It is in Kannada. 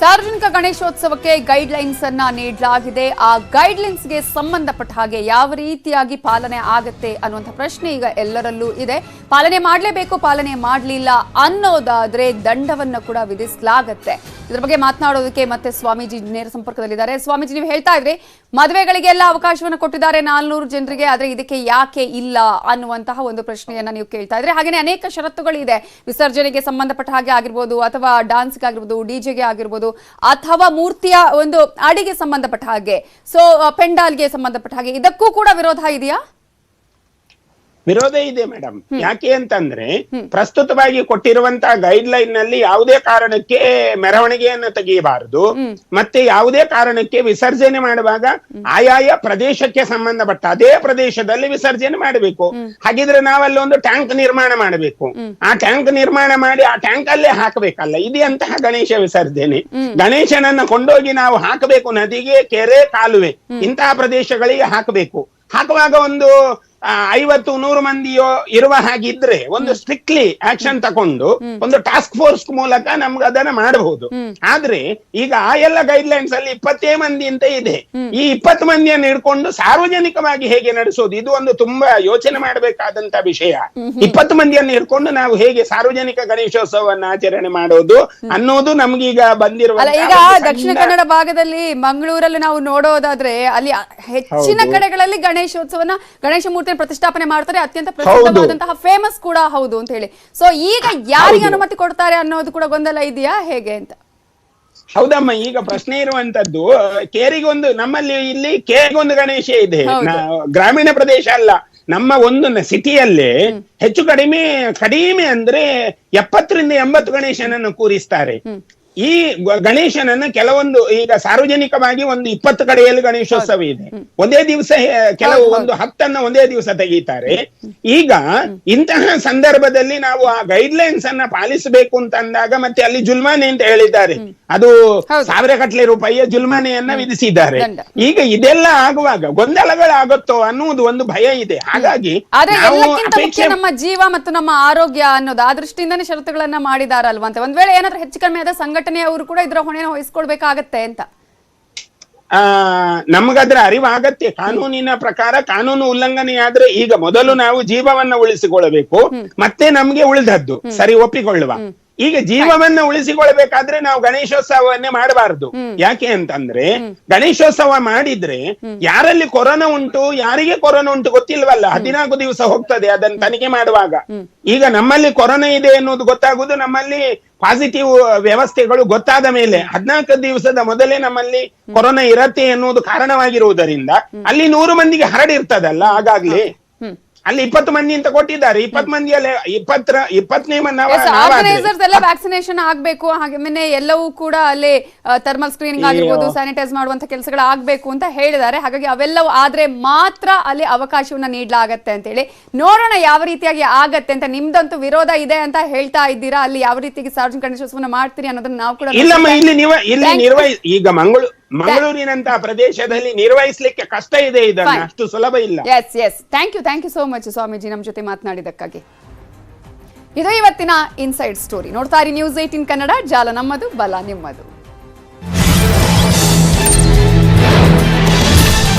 ಸಾರ್ವಜನಿಕ ಗಣೇಶೋತ್ಸವಕ್ಕೆ ಗೈಡ್ ಲೈನ್ಸ್ ಅನ್ನ ನೀಡಲಾಗಿದೆ. ಆ ಗೈಡ್ ಲೈನ್ಸ್ಗೆ ಸಂಬಂಧಪಟ್ಟ ಹಾಗೆ ಯಾವ ರೀತಿಯಾಗಿ ಪಾಲನೆ ಆಗುತ್ತೆ ಅನ್ನುವಂಥ ಪ್ರಶ್ನೆ ಈಗ ಎಲ್ಲರಲ್ಲೂ ಇದೆ. ಪಾಲನೆ ಮಾಡಲೇಬೇಕು, ಪಾಲನೆ ಮಾಡಲಿಲ್ಲ ಅನ್ನೋದಾದ್ರೆ ದಂಡವನ್ನು ಕೂಡ ವಿಧಿಸಲಾಗತ್ತೆ. ಇದ್ರ ಬಗ್ಗೆ ಮಾತನಾಡೋದಕ್ಕೆ ಮತ್ತೆ ಸ್ವಾಮೀಜಿ ನೇರ ಸಂಪರ್ಕದಲ್ಲಿದ್ದಾರೆ. ಸ್ವಾಮೀಜಿ, ನೀವು ಹೇಳ್ತಾ ಇದ್ರಿ ಮದುವೆಗಳಿಗೆಲ್ಲ ಅವಕಾಶವನ್ನು ಕೊಟ್ಟಿದ್ದಾರೆ ನಾಲ್ನೂರು ಜನರಿಗೆ, ಆದ್ರೆ ಇದಕ್ಕೆ ಯಾಕೆ ಇಲ್ಲ ಅನ್ನುವಂತಹ ಒಂದು ಪ್ರಶ್ನೆಯನ್ನ ನೀವು ಕೇಳ್ತಾ ಇದ್ರೆ. ಹಾಗೆ ಅನೇಕ ಷರತ್ತುಗಳಿದೆ. ವಿಸರ್ಜನೆಗೆ ಸಂಬಂಧಪಟ್ಟ ಹಾಗೆ ಆಗಿರ್ಬೋದು, ಅಥವಾ ಡಾನ್ಸ್ಗೆ ಆಗಿರ್ಬೋದು, ಡಿಜೆಗೆ ಆಗಿರ್ಬೋದು, ಅಥವಾ ಮೂರ್ತಿಯ ಒಂದು ಅಡಿಗೆ ಸಂಬಂಧಪಟ್ಟ ಹಾಗೆ. ಸೊ ಪೆಂಡಾಲ್ಗೆ ಸಂಬಂಧಪಟ್ಟ ಹಾಗೆ. ಇದಕ್ಕೂ ಕೂಡ ವಿರೋಧ ಇದೆಯಾ? ವಿರೋಧ ಇದೆ ಮೇಡಮ್. ಯಾಕೆ ಅಂತಂದ್ರೆ ಪ್ರಸ್ತುತವಾಗಿ ಕೊಟ್ಟಿರುವಂತಹ ಗೈಡ್ ಲೈನ್ನಲ್ಲಿ ಯಾವುದೇ ಕಾರಣಕ್ಕೆ ಮೆರವಣಿಗೆಯನ್ನು ತೆಗೆಯಬಾರದು. ಮತ್ತೆ ಯಾವುದೇ ಕಾರಣಕ್ಕೆ ವಿಸರ್ಜನೆ ಮಾಡುವಾಗ ಆಯಾಯ ಪ್ರದೇಶಕ್ಕೆ ಸಂಬಂಧಪಟ್ಟ ಅದೇ ಪ್ರದೇಶದಲ್ಲಿ ವಿಸರ್ಜನೆ ಮಾಡಬೇಕು. ಹಾಗಿದ್ರೆ ನಾವಲ್ಲಿ ಒಂದು ಟ್ಯಾಂಕ್ ನಿರ್ಮಾಣ ಮಾಡಬೇಕು. ಆ ಟ್ಯಾಂಕ್ ನಿರ್ಮಾಣ ಮಾಡಿ ಆ ಟ್ಯಾಂಕ್ ಅಲ್ಲೇ ಹಾಕಬೇಕಲ್ಲ. ಇದೆ ಅಂತಹ ಗಣೇಶ ವಿಸರ್ಜನೆ. ಗಣೇಶನನ್ನ ಕೊಂಡೋಗಿ ನಾವು ಹಾಕಬೇಕು ನದಿಗೆ ಕೆರೆ ಕಾಲುವೆ ಇಂತಹ ಪ್ರದೇಶಗಳಿಗೆ ಹಾಕಬೇಕು. ಹಾಕುವಾಗ ಒಂದು ಐವತ್ತು ನೂರು ಮಂದಿಯೋ ಇರುವ ಹಾಗಿದ್ರೆ ಒಂದು ಸ್ಟ್ರಿಕ್ಟ್ಲಿ ಆಕ್ಷನ್ ತಕೊಂಡು ಒಂದು ಟಾಸ್ಕ್ ಫೋರ್ಸ್ ಮೂಲಕ ನಮ್ಗೆ ಅದನ್ನ ಮಾಡಬಹುದು. ಆದ್ರೆ ಈಗ ಆ ಎಲ್ಲ ಗೈಡ್ ಲೈನ್ಸ್ ಅಲ್ಲಿ ಇಪ್ಪತ್ತೇ ಮಂದಿ ಅಂತ ಇದೆ ಈ ಇಪ್ಪತ್ತು ಮಂದಿಯನ್ನು ಹಿಡ್ಕೊಂಡು ಸಾರ್ವಜನಿಕವಾಗಿ ಹೇಗೆ ನಡೆಸೋದು? ಇದು ಒಂದು ತುಂಬಾ ಯೋಚನೆ ಮಾಡಬೇಕಾದಂತ ವಿಷಯ. ಇಪ್ಪತ್ತು ಮಂದಿಯನ್ನು ಹಿಡ್ಕೊಂಡು ನಾವು ಹೇಗೆ ಸಾರ್ವಜನಿಕ ಗಣೇಶೋತ್ಸವವನ್ನು ಆಚರಣೆ ಮಾಡೋದು ಅನ್ನೋದು ನಮ್ಗೀಗ ಬಂದಿರುವ ಈಗ ದಕ್ಷಿಣ ಕನ್ನಡ ಭಾಗದಲ್ಲಿ ಮಂಗಳೂರಲ್ಲಿ ನಾವು ನೋಡೋದಾದ್ರೆ ಅಲ್ಲಿ ಹೆಚ್ಚಿನ ಕಡೆಗಳಲ್ಲಿ ಗಣೇಶೋತ್ಸವನ ಗಣೇಶ ಮೂರ್ತಿಯನ್ನು ಪ್ರತಿಷ್ಠಾಪನೆ ಮಾಡ್ತಾರೆ ಅತ್ಯಂತ ಪ್ರಸಿದ್ಧವಾದಂತಹ ಫೇಮಸ್ ಕೂಡ ಹೌದು ಅಂತ ಹೇಳಿ. ಸೊ ಈಗ ಯಾರಿಗೆ ಅನುಮತಿ ಕೊಡ್ತಾರೆ ಅನ್ನೋದು ಕೂಡ ಗೊಂದಲ ಇದೆಯಾ? ಹೇಗೆ ಅಂತ? ಹೌದಮ್ಮ ಈಗ ಪ್ರಶ್ನೆ ಇರುವಂತದ್ದು ಕೇರಿಗೊಂದು ನಮ್ಮಲ್ಲಿ ಇಲ್ಲಿ ಕೇರಿಗೊಂದು ಗಣೇಶ ಇದೆ. ಗ್ರಾಮೀಣ ಪ್ರದೇಶ ಅಲ್ಲ ನಮ್ಮ ಒಂದು ಸಿಟಿಯಲ್ಲಿ ಹೆಚ್ಚು ಕಡಿಮೆ ಕಡಿಮೆ ಅಂದ್ರೆ ಎಪ್ಪತ್ತರಿಂದ ಎಂಬತ್ತು ಗಣೇಶನನ್ನು ಕೂರಿಸ್ತಾರೆ. ಈ ಗಣೇಶನನ್ನ ಕೆಲವೊಂದು ಈಗ ಸಾರ್ವಜನಿಕವಾಗಿ ಒಂದು ಇಪ್ಪತ್ತು ಕಡೆಯಲ್ಲಿ ಗಣೇಶೋತ್ಸವ ಇದೆ. ಒಂದೇ ದಿವಸ ಕೆಲವು ಒಂದು ಹತ್ತನ್ನ ಒಂದೇ ದಿವಸ ತೆಗೀತಾರೆ. ಈಗ ಇಂತಹ ಸಂದರ್ಭದಲ್ಲಿ ನಾವು ಆ ಗೈಡ್ ಲೈನ್ಸ್ ಅನ್ನ ಪಾಲಿಸಬೇಕು ಅಂತ ಅಂದಾಗ ಮತ್ತೆ ಅಲ್ಲಿ ಜುಲ್ಮಾನೆ ಅಂತ ಹೇಳಿದ್ದಾರೆ. ಅದು ಸಾವಿರ ಕಟ್ಲೆ ರೂಪಾಯಿಯ ಜುಲ್ಮಾನೆಯನ್ನ ವಿಧಿಸಿದ್ದಾರೆ. ಈಗ ಇದೆಲ್ಲ ಆಗುವಾಗ ಗೊಂದಲಗಳಾಗುತ್ತೋ ಅನ್ನುವುದು ಒಂದು ಭಯ ಇದೆ. ಹಾಗಾಗಿ ನಮ್ಮ ಜೀವ ಮತ್ತು ನಮ್ಮ ಆರೋಗ್ಯ ಅನ್ನೋದು ಆ ದೃಷ್ಟಿಯಿಂದ ಷರತ್ತುಗಳನ್ನ ಮಾಡಿದಾರಲ್ವಾ ಅಂತ ಒಂದ್ ವೇಳೆ ಏನಾದ್ರೂ ಹೆಚ್ಚು ಕಡಿಮೆ ಆದ ಸಂಘಟನೆಯವರು ಕೂಡ ಇದರ ಹೊಣೆನ ವಹಿಸ್ಕೊಳ್ಬೇಕಾಗತ್ತೆ ಅಂತ. ನಮಗದ್ರ ನಮಗದ್ರ ಅರಿವಾಗತ್ತೆ. ಕಾನೂನಿನ ಪ್ರಕಾರ ಕಾನೂನು ಉಲ್ಲಂಘನೆ ಆದ್ರೆ ಈಗ ಮೊದಲು ನಾವು ಜೀವವನ್ನ ಉಳಿಸಿಕೊಳ್ಳಬೇಕು. ಮತ್ತೆ ನಮ್ಗೆ ಉಳಿದದ್ದು. ಸರಿ ಒಪ್ಪಿಕೊಳ್ಳುವ. ಈಗ ಜೀವವನ್ನ ಉಳಿಸಿಕೊಳ್ಳಬೇಕಾದ್ರೆ ನಾವು ಗಣೇಶೋತ್ಸವವನ್ನೇ ಮಾಡಬಾರದು. ಯಾಕೆ ಅಂತಂದ್ರೆ ಗಣೇಶೋತ್ಸವ ಮಾಡಿದ್ರೆ ಯಾರಲ್ಲಿ ಕೊರೋನಾ ಉಂಟು ಯಾರಿಗೆ ಕೊರೋನಾ ಉಂಟು ಗೊತ್ತಿಲ್ವಲ್ಲ? ಹದಿನಾಲ್ಕು ದಿವಸ ಹೋಗ್ತದೆ ಅದನ್ನ ತನಿಖೆ ಮಾಡುವಾಗ. ಈಗ ನಮ್ಮಲ್ಲಿ ಕೊರೋನಾ ಇದೆ ಅನ್ನೋದು ಗೊತ್ತಾಗುದು ನಮ್ಮಲ್ಲಿ ಪಾಸಿಟಿವ್ ವ್ಯವಸ್ಥೆಗಳು ಗೊತ್ತಾದ ಮೇಲೆ ಹದಿನಾಲ್ಕು ದಿವಸದ ಮೊದಲೇ ನಮ್ಮಲ್ಲಿ ಕೊರೋನಾ ಇರತ್ತೆ ಎನ್ನುವುದು ಕಾರಣವಾಗಿರುವುದರಿಂದ ಅಲ್ಲಿ ನೂರು ಮಂದಿಗೆ ಹರಡಿರ್ತದಲ್ಲ ಆಗಾಗ್ಲೇ ಅಲ್ಲಿ ಇಪ್ಪತ್ತು ಮಂದಿ ಅಂತ ಕೊಟ್ಟಿದ್ದಾರೆ. ಇಪ್ಪತ್ ಮಂದಿಯಲ್ಲಿ ಇಪ್ಪತ್ತರ ಇಪ್ಪತ್ತನೇ ಆರ್ಗನೈಸರ್ಸ್ ಎಲ್ಲ ವ್ಯಾಕ್ಸಿನೇಷನ್ ಆಗ್ಬೇಕು. ಹಾಗೆ ಎಲ್ಲವೂ ಕೂಡ ಅಲ್ಲಿ ಥರ್ಮಲ್ ಸ್ಕ್ರೀನಿಂಗ್ ಆಗಿರ್ಬೋದು ಸ್ಯಾನಿಟೈಸ್ ಮಾಡುವಂತ ಕೆಲಸಗಳು ಆಗ್ಬೇಕು ಅಂತ ಹೇಳಿದ್ದಾರೆ. ಹಾಗಾಗಿ ಅವೆಲ್ಲವೂ ಆದ್ರೆ ಮಾತ್ರ ಅಲ್ಲಿ ಅವಕಾಶವನ್ನ ನೀಡಲಾಗತ್ತೆ ಅಂತ ಹೇಳಿ ನೋಡೋಣ ಯಾವ ರೀತಿಯಾಗಿ ಆಗತ್ತೆ ಅಂತ. ನಿಮ್ದಂತೂ ವಿರೋಧ ಇದೆ ಅಂತ ಹೇಳ್ತಾ ಇದ್ದೀರಾ? ಅಲ್ಲಿ ಯಾವ ರೀತಿಯಾಗಿ ಸಾರ್ವಜನಿಕ ಗಣೇಶೋತ್ಸವನ ಮಾಡ್ತೀರಿ ಅನ್ನೋದನ್ನ ನಾವು ಕೂಡ ಇಲ್ಲಿ ಇಲ್ಲಿ ಈಗ ಮಂಗಳೂ ಮಂಗಳೂರಿನಂತಹ ಪ್ರದೇಶದಲ್ಲಿ ನಿರ್ವಹಿಸಲಿಕ್ಕೆ ಕಷ್ಟ ಇದೆ ಇದನ್ನ. ಅಷ್ಟು ಸುಲಭ ಇಲ್ಲ. Yes yes thank you thank you so much Swamiji ನಮ್ಮ ಜೊತೆ ಮಾತನಾಡಿದಕ್ಕಾಗಿ ಇದು ಇವತ್ತಿನ ಇನ್ಸೈಡ್ ಸ್ಟೋರಿ ನೋಡ್ತಾ ಇರಿ ನ್ಯೂಸ್ ಏಟಿನ್ ಕನ್ನಡ ಜಾಲ ನಮ್ಮದು ಬಲ ನಿಮ್ಮದು.